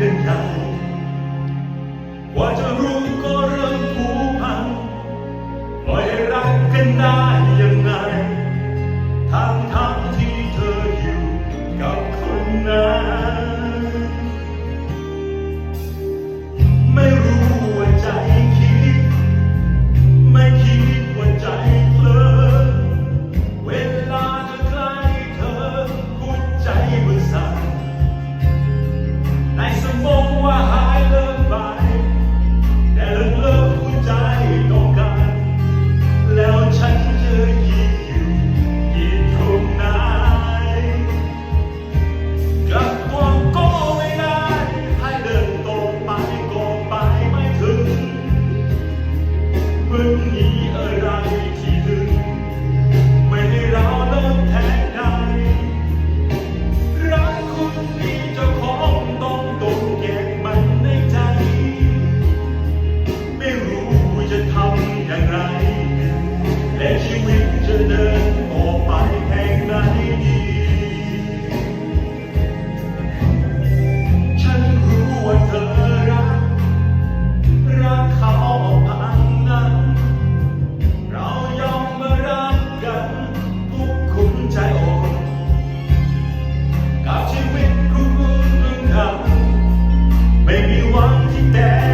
กันใหญ่กว่าจะรู้ก็เริ่มผูกพันปล่อยรักกันได้ Baby, one day.